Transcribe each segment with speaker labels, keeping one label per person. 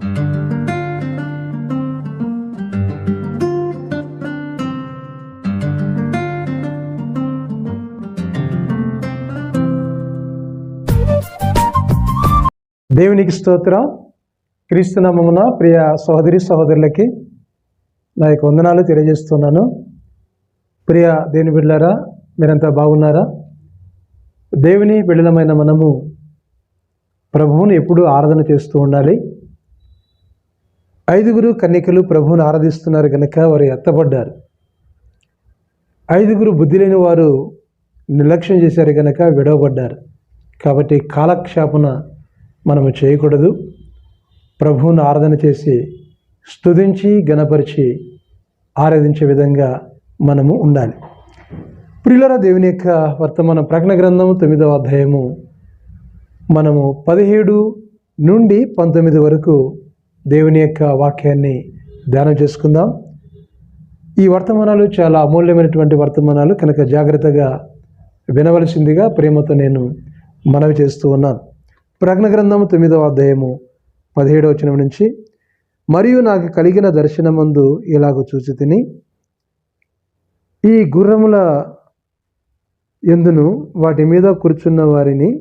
Speaker 1: దేవునికి స్తోత్రం. క్రీస్తునామమున ప్రియ సహోదరి సహోదరులకి నా యొక్క వందనాలు తెలియజేస్తున్నాను. ప్రియ దేవుని బిడ్డలారా మీరంతా బాగున్నారా? దేవుని బిడ్డలమైన మనము ప్రభువుని ఎప్పుడూ ఆరాధన చేస్తూ ఉండాలి. ఐదుగురు కన్యకలు ప్రభువును ఆరాధిస్తున్నారు కనుక వారు ఎత్తబడ్డారు. ఐదుగురు బుద్ధి లేని వారు నిర్లక్ష్యం చేశారు కనుక విడవబడ్డారు. కాబట్టి కాలక్షేపణ మనము చేయకూడదు. ప్రభువును ఆరాధన చేసి స్తుతించి గణపరిచి ఆరాధించే విధంగా మనము ఉండాలి. ప్రియులర దేవుని యొక్క వర్తమాన ప్రకటన గ్రంథము తొమ్మిదవ అధ్యాయము మనము పదిహేడు నుండి పంతొమ్మిది వరకు దేవుని యొక్క వాక్యాన్ని ధ్యానం చేసుకుందాం. ఈ వర్తమానాలు చాలా అమూల్యమైనటువంటి వర్తమానాలు. కనుక జాగ్రత్తగా వినవలసిందిగా ప్రేమతో నేను మనవి చేస్తూ ఉన్నాను. ప్రజ్ఞ గ్రంథము తొమ్మిదవ అధ్యాయము పదిహేడవ వచనం నుంచి మరియు నాకు కలిగిన దర్శనమందు ఇలాగ చూసి తిని ఈ గుర్రముల ఎందును వాటి మీద కూర్చున్న వారిని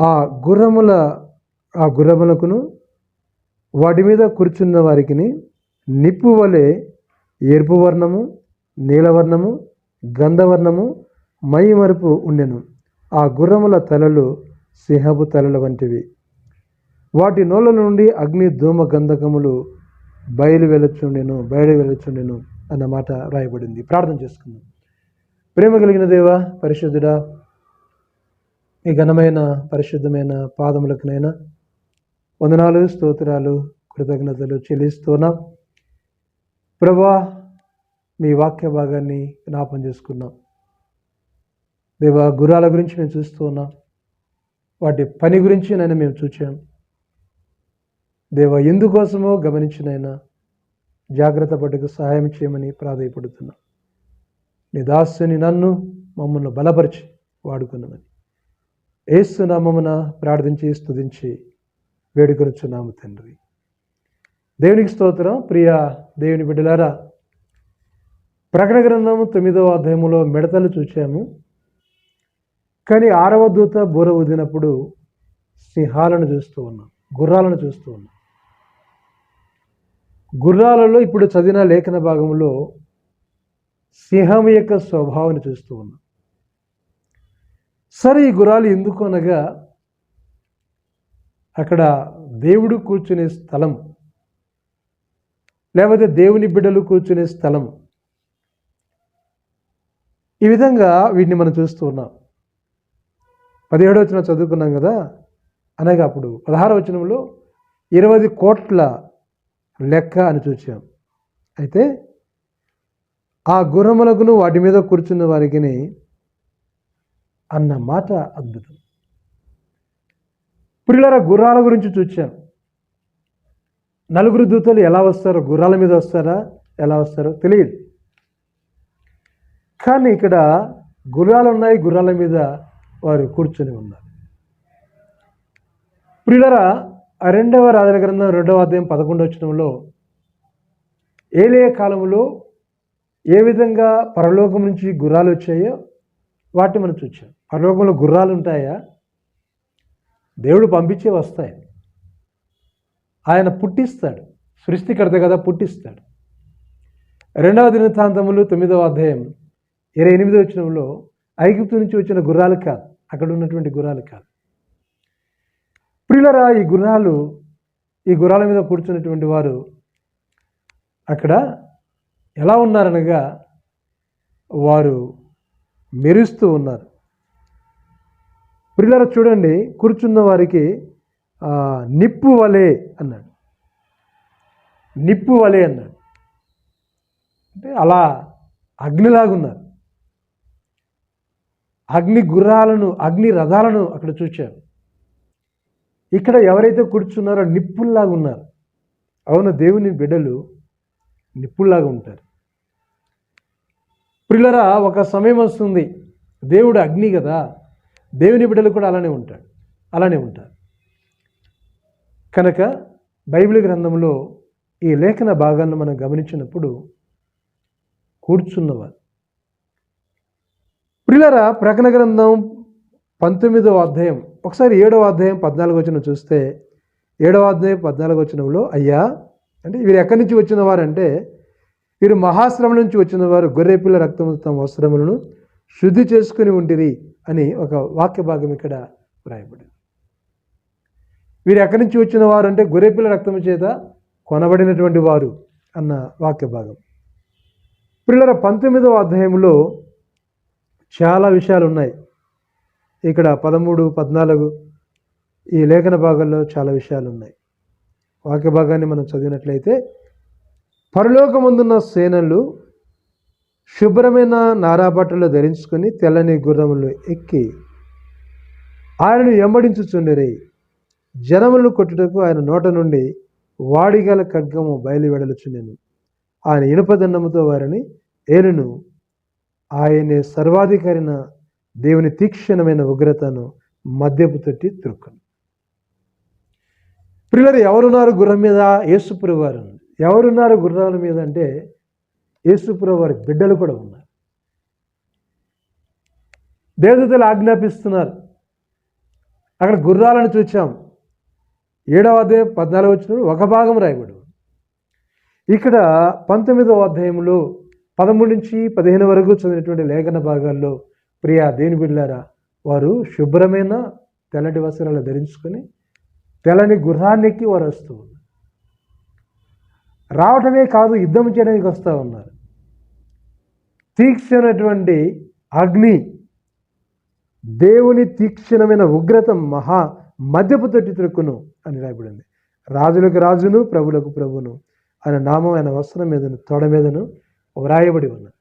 Speaker 1: ఆ గుర్రముల ఆ గుర్రములకును వాటి మీద కూర్చున్న వారికి నిప్పు వలె ఎరుపు వర్ణము నీలవర్ణము గంధవర్ణము మై మరుపు ఉండెను. ఆ గుర్రముల తలలు సింహపు తలల వంటివి. వాటి నోళ్ళ నుండి అగ్ని ధూమ గంధకములు బయలు వెళ్ళచుండెను బయలు వెళ్ళచుండెను అన్నమాట రాయబడింది. ప్రార్థన చేసుకుందాం. ప్రేమ కలిగిన దేవ పరిశుద్ధుడా ఈ ఘనమైన పరిశుద్ధమైన పాదములకునైనా వందనాలు స్తోత్రాలు కృతజ్ఞతలు చెల్లిస్తున్నాం. ప్రభా మీ వాక్య భాగాన్ని జ్ఞాపం చేసుకున్నాం. దేవా గుర్రాల గురించి మేము చూస్తూ ఉన్నాం. వాటి పని గురించి నైనా మేము చూచాం. దేవ ఎందుకోసమో గమనించినైనా జాగ్రత్త పట్టుకు సహాయం చేయమని ప్రాధాయపడుతున్నాం. నీ దాసుని నన్ను మమ్మల్ని బలపరిచి వాడుకున్నామని. ఏసునామమున ప్రార్థించి స్తుతించి వేడుకొనుచున్నాము తండ్రి. దేవునికి స్తోత్రం. ప్రియ దేవుని బిడ్డలారా ప్రకటన గ్రంథము తొమ్మిదవ అధ్యాయంలో మిడతలు చూచాము. కానీ ఆరవ దూత బూర వదినప్పుడు సింహాలను చూస్తూ ఉన్నాం గుర్రాలను చూస్తూ ఉన్నాం. గుర్రాలలో ఇప్పుడు చదివిన లేఖన భాగంలో సింహం యొక్క స్వభావాన్ని చూస్తూ ఉన్నాం. సరే ఈ గుర్రాలు ఎందుకు అనగా అక్కడ దేవుడు కూర్చునే స్థలం లేకపోతే దేవుని బిడ్డలు కూర్చునే స్థలం. ఈ విధంగా వీటిని మనం చూస్తూ ఉన్నాం. పదిహేడు వచనం చదువుకున్నాం కదా? అనగా అప్పుడు పదహారు వచనంలో ఇరవై కోట్ల లెక్క అని చూచాం. అయితే ఆ గుర్రములకును వాటి మీద కూర్చున్న వారికి అన్న మాట అద్భుతం పిల్లల గుర్రాల గురించి చూచాం నలుగురు దూతలు ఎలా వస్తారో గుర్రాల మీద వస్తారా ఎలా వస్తారో తెలియదు. కానీ ఇక్కడ గుర్రాలు ఉన్నాయి గుర్రాల మీద వారు కూర్చొని ఉన్నారు. ప్రియులరా రెండవ రాజల గ్రంథం రెండవ అధ్యాయం పదకొండవ వచనంలో ఏలే కాలంలో ఏ విధంగా పరలోకం నుంచి గుర్రాలు వచ్చాయో వాటిని మనం చూచాం. పరలోకంలో గుర్రాలు ఉంటాయా? దేవుడు పంపించే వస్తాయి. ఆయన పుట్టిస్తాడు. సృష్టికర్త కదా పుట్టిస్తాడు. రెండవ దినతాంతములు తొమ్మిదవ అధ్యాయం ఇరవై ఎనిమిదో వచ్చినంలో ఐగుప్తు నుంచి వచ్చిన గుర్రాలు కాదు అక్కడ ఉన్నటువంటి గుర్రాలు కాదు. ప్రియులరా ఈ గుర్రాలు ఈ గుర్రాల మీద కూర్చున్నటువంటి వారు అక్కడ ఎలా ఉన్నారనగా వారు మెరుస్తూ ఉన్నారు. ప్రియులరా చూడండి కూర్చున్న వారికి నిప్పు వలే అన్నాడు. నిప్పు వలే అన్నాడు. అంటే అలా అగ్నిలాగున్నారు అగ్ని గుర్రాలను అగ్ని రథాలను అక్కడ చూచారు. ఇక్కడ ఎవరైతే కూర్చున్నారో నిప్పుల్లాగా ఉన్నారు. అవును దేవుని బిడ్డలు నిప్పుల్లాగా ఉంటారు. ప్రిలరా ఒక సమయం వస్తుంది. దేవుడు అగ్ని కదా. దేవుని బిడ్డలు కూడా అలానే ఉంటాడు అలానే ఉంటారు. కనుక బైబిల్ గ్రంథంలో ఈ లేఖన భాగాలను మనం గమనించినప్పుడు కూర్చున్నవారు. ప్రిలరా ప్రకటన గ్రంథం పంతొమ్మిదవ అధ్యాయం ఒకసారి ఏడవ అధ్యాయం పద్నాలుగు వచ్చిన చూస్తే ఏడవ అధ్యాయం పద్నాలుగు వచ్చినంలో అయ్యా అంటే వీరు ఎక్కడి నుంచి వచ్చిన వారంటే వీరు మహాశ్రమం నుంచి వచ్చిన వారు గొర్రెపిల్ల రక్తము తమ వస్త్రములను శుద్ధి చేసుకుని ఉంటిరి అని ఒక వాక్య భాగం ఇక్కడ వ్రాయబడింది. వీరు ఎక్కడి నుంచి వచ్చిన వారు అంటే గొర్రెపిల్ల రక్తం చేత కొనబడినటువంటి వారు అన్న వాక్య భాగం. పిల్లల పంతొమ్మిదవ అధ్యాయంలో చాలా విషయాలు ఉన్నాయి. ఇక్కడ పదమూడు పద్నాలుగు ఈ లేఖన భాగంలో చాలా విషయాలు ఉన్నాయి. వాక్య భాగాన్ని మనం చదివినట్లయితే పరలోకమందున్న సేనలు శుభ్రమైన నారాబట్టలు ధరించుకొని తెల్లని గుర్రములు ఎక్కి ఆయనను వెంబడించుచుండిరి. జనములను కొట్టుటకు ఆయన నోట నుండి వాడిగల ఖడ్గము బయలువెడలుచుండెను. ఆయన ఇనుపదండముతో వారిని ఏలును. ఆయనే సర్వాధికారిన దేవుని తీక్షణమైన ఉగ్రతను మద్యపు తొట్టి త్రుక్కను. పిల్లలు ఎవరున్నారు గుర్రం మీద? యేసుపురు వారు. ఎవరున్నారు గుర్రాల మీద అంటే యేసుప్రభు వారి బిడ్డలు కూడా ఉన్నారు. దేవతలు ఆజ్ఞాపిస్తున్నారు. అక్కడ గుర్రాలను చూచాం. ఏడవ అధ్యాయం పద్నాలుగు వచ్చిన ఒక భాగం రాయబడు ఇక్కడ పంతొమ్మిదవ అధ్యాయంలో పదమూడు నుంచి పదిహేను వరకు చదివినటువంటి లేఖన భాగాల్లో ప్రియా దేని బిడ్డారా వారు శుభ్రమైన తెల్లటి వస్త్రాలు ధరించుకొని తెల్లని గుర్రాన్నెక్కి వారు వస్తూ ఉన్నారు. రావటమే కాదు యుద్ధం చేయడానికి వస్తూ ఉన్నారు. తీక్షణటువంటి అగ్ని దేవుని తీక్షణమైన ఉగ్రత మహా మద్యపు తొట్టి త్రొక్కును అని రాయబడింది. రాజులకు రాజును ప్రభులకు ప్రభును ఆయన నామం ఆయన వస్త్రం మీదను తొడ మీదను వ్రాయబడి ఉన్నారు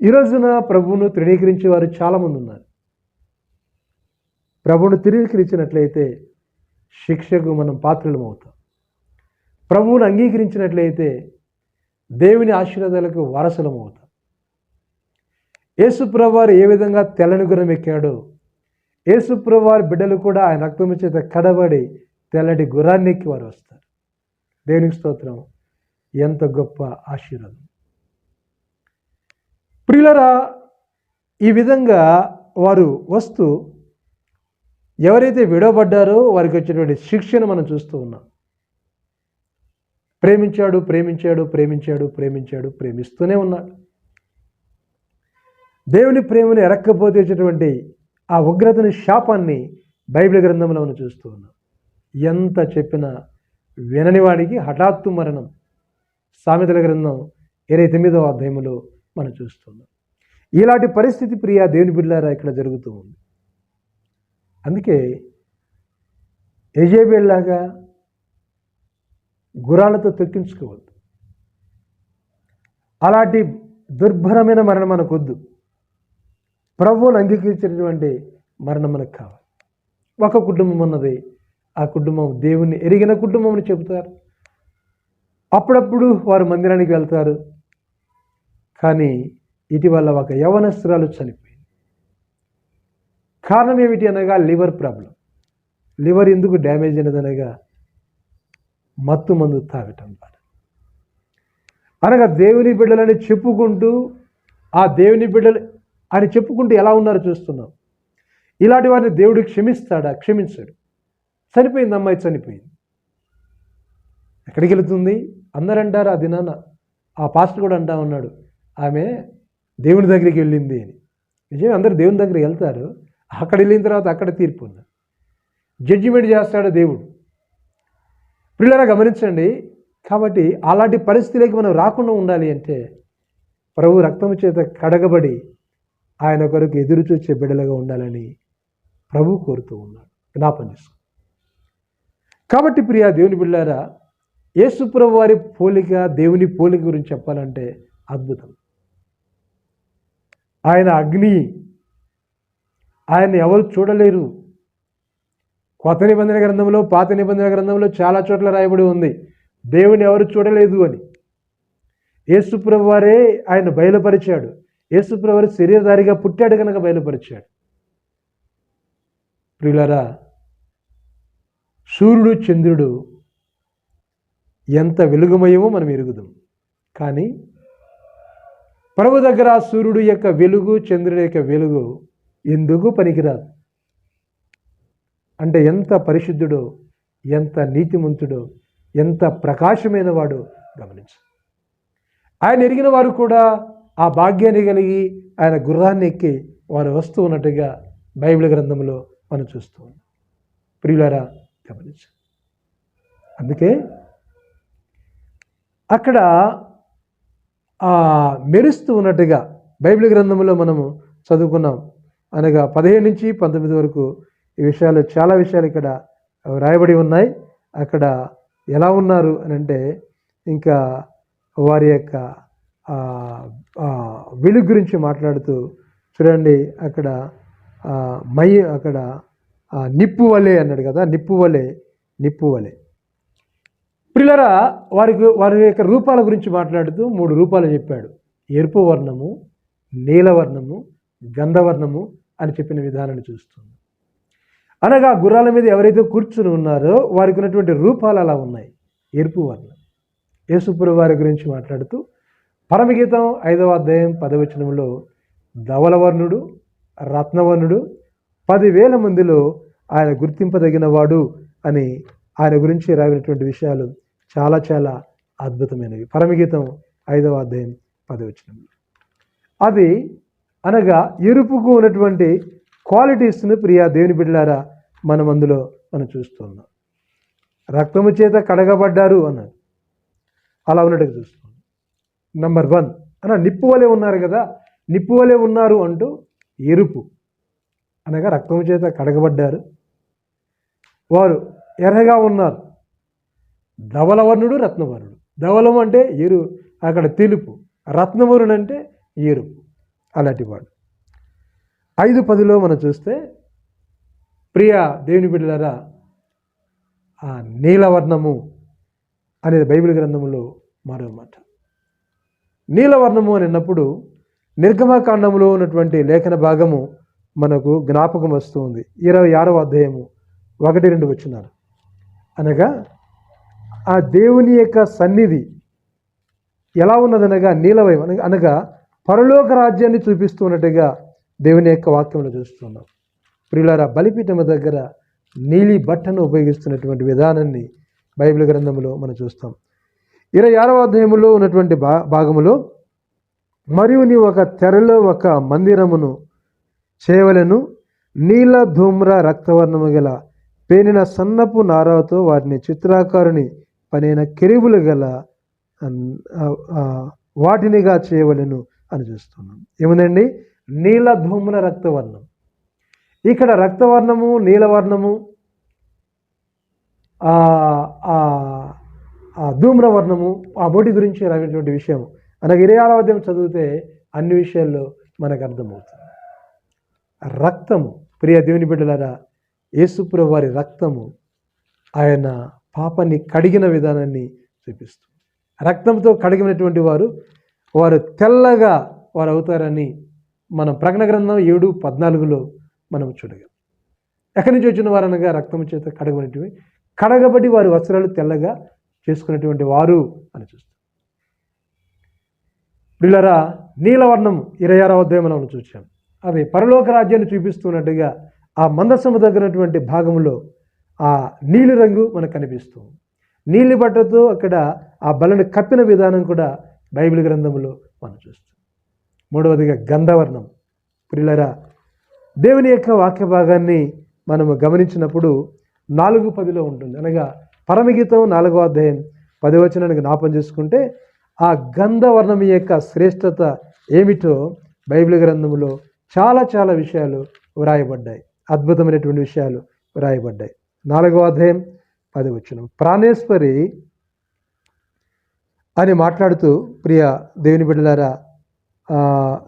Speaker 1: ఈ రోజున ప్రభువును తృణీకరించే వారు చాలామంది ఉన్నారు. ప్రభువును తృణీకరించినట్లయితే శిక్షకు మనం పాత్రలం అవుతాం ప్రభువును అంగీకరించినట్లయితే దేవుని ఆశీర్వాదాలకు వారసులం అవుతాం. యేసుప్రవారు ఏ విధంగా తెల్లని గురం ఎక్కాడో యేసుప్రవారి బిడ్డలు కూడా ఆయన రక్తము చేత కడబడి తెల్లటి గుర్రాన్ని ఎక్కి వారు వస్తారు. దేవునికి స్తోత్రం. ఎంత గొప్ప ఆశీర్వాదం. ప్రియులరా ఈ విధంగా వారు వస్తూ ఎవరైతే విడవబడ్డారో వారికి వచ్చినటువంటి శిక్షను మనం చూస్తూ ఉన్నాం. ప్రేమించాడు ప్రేమించాడు ప్రేమించాడు ప్రేమించాడు ప్రేమిస్తూనే ఉన్నాడు. దేవుని ప్రేమను ఎరక్కపోతే ఆ ఉగ్రతని శాపాన్ని బైబిల్ గ్రంథంలో మనం చూస్తూ ఉన్నాం. ఎంత చెప్పినా వినని వాడికి హఠాత్తు మరణం. సామెతల గ్రంథం ఇరవై తొమ్మిదవ అధ్యాయంలో మనం చూస్తున్నాం ఇలాంటి పరిస్థితి ప్రియా దేవుని బిడ్డారా ఇక్కడ జరుగుతూ ఉంది. అందుకే ఎజేబేల్లాగా గురాలతో తొక్కించుకోవద్దు. అలాంటి దుర్భరమైన మరణం మనకొద్దు. ప్రభువును అంగీకరించినటువంటి మరణం మనకు కావాలి. ఒక కుటుంబం ఉన్నది. ఆ కుటుంబం దేవుణ్ణి ఎరిగిన కుటుంబం అని చెబుతారు. అప్పుడప్పుడు వారు మందిరానికి వెళ్తారు. కానీ ఇటీవల ఒక యవనస్త్రాలు చనిపోయింది కారణం ఏమిటి అనగా లివర్ ప్రాబ్లం. లివర్ ఎందుకు డ్యామేజ్ అయినదనగా మత్తు మందు తాగటం ద్వారా. అనగా దేవుని బిడ్డలని చెప్పుకుంటూ ఆ దేవుని బిడ్డలు అని చెప్పుకుంటూ ఎలా ఉన్నారో చూస్తున్నాం. ఇలాంటి వారిని దేవుడు క్షమిస్తాడా? క్షమించాడు. చనిపోయింది అమ్మాయి చనిపోయింది. ఎక్కడికి వెళుతుంది? అందరు అంటారు ఆ దినాన. ఆ పాస్టర్ కూడా అంటా ఉన్నాడు ఆమె దేవుని దగ్గరికి వెళ్ళింది అని. నిజమే అందరు దేవుని దగ్గరికి వెళ్తారు. అక్కడ వెళ్ళిన తర్వాత అక్కడ తీర్పు ఉంది. జడ్జిమెంట్ చేస్తాడు దేవుడు. పిల్లరా గమనించండి. కాబట్టి అలాంటి పరిస్థితిలోకి మనం రాకుండా ఉండాలి అంటే ప్రభు రక్తము చేత కడగబడి ఆయన కొరకు ఎదురు చూచే బిడ్డలుగా ఉండాలని ప్రభు కోరుతూ ఉన్నాడు. జ్ఞాపం చేసుకో. కాబట్టి ప్రియా దేవుని బిళ్ళారా యేసుప్రభు వారి పోలిక దేవుని పోలిక గురించి చెప్పాలంటే అద్భుతం. ఆయన అగ్ని ఆయన ఎవరు చూడలేరు. కొత్త నిబంధన గ్రంథంలో పాత నిబంధన గ్రంథంలో చాలా చోట్ల రాయబడి ఉంది. దేవుని ఎవరు చూడలేదు అని. యేసుప్రభు వారే ఆయన బయలుపరిచాడు. యేసుప్రభు వారి శరీరధారిగా పుట్టాడు కనుక బయలుపరిచాడు. ప్రియులరా సూర్యుడు చంద్రుడు ఎంత వెలుగుమయమో మనం ఎరుగుదాం. కానీ ప్రభు దగ్గర సూర్యుడు యొక్క వెలుగు చంద్రుడి యొక్క వెలుగు ఎందుకు పనికిరాదు? అంటే ఎంత పరిశుద్ధుడో ఎంత నీతిమంతుడో ఎంత ప్రకాశమైన వాడు గమనించు. ఆయన ఎరిగిన వారు కూడా ఆ భాగ్యాన్ని కలిగి ఆయన గుర్రాన్ని ఎక్కి వారు వస్తూ ఉన్నట్టుగా బైబిల్ గ్రంథంలో మనం చూస్తూ ఉన్నాం. ప్రియులారా గమనించు. అందుకే అక్కడ ఆ మెరుస్తూ ఉన్నట్టుగా బైబిల్ గ్రంథంలో మనము చదువుకున్నాం. అనగా పదిహేను నుంచి పంతొమ్మిది వరకు ఈ విషయాలు చాలా విషయాలు ఇక్కడ రాయబడి ఉన్నాయి. అక్కడ ఎలా ఉన్నారు అని అంటే ఇంకా వారి యొక్క వెలుగు గురించి మాట్లాడుతూ చూడండి అక్కడ మై అక్కడ నిప్పు వలె అన్నాడు కదా నిప్పు వలె నిప్పు వలె. ప్రిలరా వారికి వారి యొక్క రూపాల గురించి మాట్లాడుతూ మూడు రూపాలు చెప్పాడు. ఎరుపు వర్ణము నీలవర్ణము గంధవర్ణము అని చెప్పిన విధానాన్ని చూస్తుంది అనగా గుర్రాల మీద ఎవరైతే కూర్చుని ఉన్నారో వారికి ఉన్నటువంటి రూపాలు అలా ఉన్నాయి. ఎరుపు వర్ణం. యేసుపురు వారి గురించి మాట్లాడుతూ పరమగీతం ఐదవ అధ్యాయం పదవచనంలో ధవలవర్ణుడు రత్నవర్ణుడు పదివేల మందిలో ఆయన గుర్తింపదగిన వాడు అని ఆయన గురించి రాగినటువంటి విషయాలు చాలా చాలా అద్భుతమైనవి. పరమగీతం ఐదవ అధ్యాయం పదవచనంలో. అది అనగా ఎరుపుకు ఉన్నటువంటి క్వాలిటీస్ను ప్రియా దేవుని బిడ్డలారా మనం అందులో మనం చూస్తున్నాం. రక్తము చేత కడగబడ్డారు అన్నాడు. అలా ఉన్నట్టుగా చూస్తున్నాం. నంబర్ వన్ అన్న నిప్పు వలె ఉన్నారు కదా నిప్పు వలె ఉన్నారు అంటూ ఎరుపు. అనగా రక్తము చేత కడగబడ్డారు. వారు ఎర్రగా ఉన్నారు. ధవలవర్ణుడు రత్నవర్ణుడు. ధవలం అంటే ఎరు అక్కడ తెలుపు. రత్నవరుడు అంటే ఎరుపు. అలాంటి వాడు. ఐదు పదిలో మనం చూస్తే ప్రియ దేవుని బిడ్డలరా ఆ నీలవర్ణము అనేది బైబిల్ గ్రంథంలో మరో మాట. నీలవర్ణము అని అన్నప్పుడు నిర్గమకాండంలో ఉన్నటువంటి లేఖన భాగము మనకు జ్ఞాపకం వస్తుంది. ఇరవై ఆరవ అధ్యాయము ఒకటి రెండు వచ్చినారు. అనగా ఆ దేవుని యొక్క సన్నిధి ఎలా ఉన్నదనగా నీలవయం అనగా అనగా పరలోక రాజ్యాన్ని చూపిస్తున్నట్టుగా దేవుని యొక్క వాక్యంలో చూస్తున్నాం. ప్రియులారా బలిపీఠం దగ్గర నీలి బట్టను ఉపయోగిస్తున్నటువంటి విధానాన్ని బైబిల్ గ్రంథంలో మనం చూస్తాం. ఇరవై ఆరవ అధ్యాయంలో ఉన్నటువంటి భా భాగములో మరియు నీ ఒక తెరలో ఒక మందిరమును చేయవలెను. నీల ధూమ్ర రక్తవర్ణము గల పేనిన సన్నపు నారాతో వాటిని చిత్రాకారుని పనైన కెరువులు గల వాటినిగా చేయవలెను అని చూస్తున్నాం. ఏముందండి? నీల రక్తవర్ణం. ఇక్కడ రక్తవర్ణము నీలవర్ణము ఆ ఆ ఆ ధూమ్రవర్ణము ఆ బోటి గురించి రాసినటువంటి విషయం మనకు ఇరవై ఆరవ అధ్యాయం చదివితే అన్ని విషయాల్లో మనకు అర్థమవుతుంది. రక్తము ప్రియ దేవుని బిడ్డలారా యేసుప్రభు వారి రక్తము ఆయన పాపాన్ని కడిగిన విధానాన్ని చూపిస్తుంది. రక్తంతో కడిగినటువంటి వారు వారు తెల్లగా వారు అవుతారని మనం ప్రకటన గ్రంథం ఏడు పద్నాలుగులో మనం చూడగలం. ఎక్కడి నుంచి వచ్చిన వారనగా రక్తం చేత కడగబడినటువంటి కడగబడి వారి వస్త్రాలు తెల్లగా చేసుకున్నటువంటి వారు అని చూస్తాం. పిల్లరా నీలవర్ణం ఇరవై ఆరో అధ్యాయం మనం చూసాం అది పరలోక రాజ్యాన్ని చూపిస్తున్నట్టుగా ఆ మందసము దగ్గరటువంటి భాగంలో ఆ నీలి రంగు మనకు కనిపిస్తుంది నీలి బట్టతో అక్కడ ఆ బలను కప్పిన విధానం కూడా బైబిల్ గ్రంథంలో మనం చూస్తాం. మూడవదిగా గంధవర్ణం. ప్రిలరా దేవుని యొక్క వాక్య భాగాన్ని మనము గమనించినప్పుడు నాలుగు పదిలో ఉంటుంది. అనగా పరమగీతం నాలుగో అధ్యాయం పదివచనానికి జ్ఞాపం చేసుకుంటే ఆ గంధవర్ణం యొక్క శ్రేష్టత ఏమిటో బైబిల్ గ్రంథంలో చాలా చాలా విషయాలు వ్రాయబడ్డాయి. అద్భుతమైనటువంటి విషయాలు వ్రాయబడ్డాయి. నాలుగో అధ్యాయం పదివచనం ప్రాణేశ్వరి అని మాట్లాడుతూ ప్రియ దేవుని బిడ్డలారా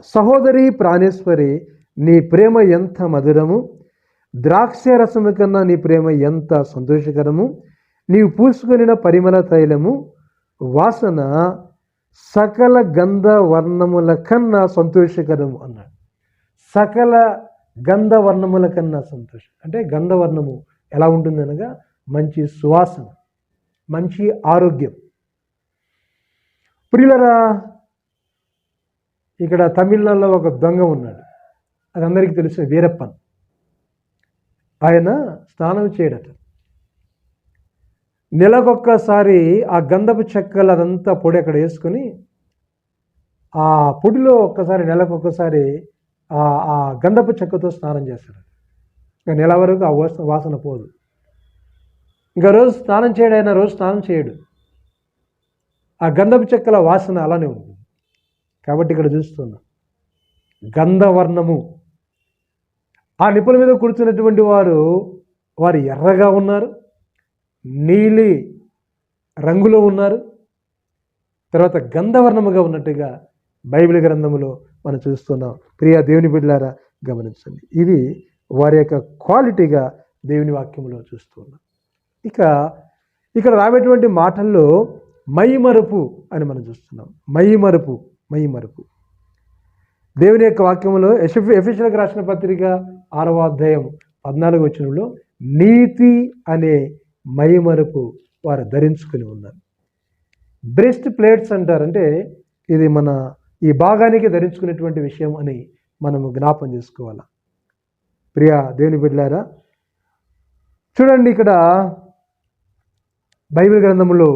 Speaker 1: సహోదరి ప్రాణేశ్వరి నీ ప్రేమ ఎంత మధురము? ద్రాక్ష రసము కన్నా నీ ప్రేమ ఎంత సంతోషకరము? నీవు పూసుకొనిన పరిమళ తైలము వాసన సకల గంధ వర్ణముల కన్నా సంతోషకరము అన్నాడు. సకల గంధ వర్ణముల కన్నా సంతోషం అంటే గంధవర్ణము ఎలా ఉంటుంది అనగా మంచి సువాసన మంచి ఆరోగ్యం. ప్రియులరా ఇక్కడ తమిళనాడులో ఒక దొంగ ఉన్నాడు. అది అందరికీ తెలిసిన వీరప్పన్. ఆయన స్నానం చేయడట. నెలకొక్కసారి ఆ గంధపు చెక్కలు అదంతా పొడి అక్కడ వేసుకొని ఆ పొడిలో ఒక్కసారి నెలకొక్కసారి ఆ గంధపు చెక్కతో స్నానం చేస్తాడు. ఇంకా నెల వరకు ఆ వాసన వాసన పోదు. ఇంకా రోజు స్నానం చేయడైనా రోజు స్నానం చేయడు. ఆ గంధపు చెక్కల వాసన అలానే ఉంది. కాబట్టి ఇక్కడ చూస్తున్నా. గంధవర్ణము. ఆ నిప్పుల మీద కూర్చున్నటువంటి వారు వారు ఎర్రగా ఉన్నారు నీలి రంగులో ఉన్నారు. తర్వాత గంధవర్ణముగా ఉన్నట్టుగా బైబిల్ గ్రంథములో మనం చూస్తున్నాం. ప్రియా దేవుని బిడ్డారా గమనించండి. ఇది వారి యొక్క క్వాలిటీగా దేవుని వాక్యంలో చూస్తున్నాం. ఇక ఇక్కడ రాబేటువంటి మాటల్లో మైమరుపు అని మనం చూస్తున్నాం. మైమరుపు. మైమరుపు దేవుని యొక్క వాక్యంలో ఎఫ్ ఎఫిషియల్కి రాసిన పత్రిక ఆరవ అధ్యాయం పద్నాలుగు వచ్చినలో నీతి అనే మైమరుపు వారు ధరించుకుని ఉన్నారు. బ్రెస్ట్ ప్లేట్స్ అంటారంటే ఇది మన ఈ భాగానికి ధరించుకునేటువంటి విషయం అని మనము జ్ఞాపం చేసుకోవాలి? ప్రియా దేవుని బిడ్డారా చూడండి ఇక్కడ బైబిల్ గ్రంథంలో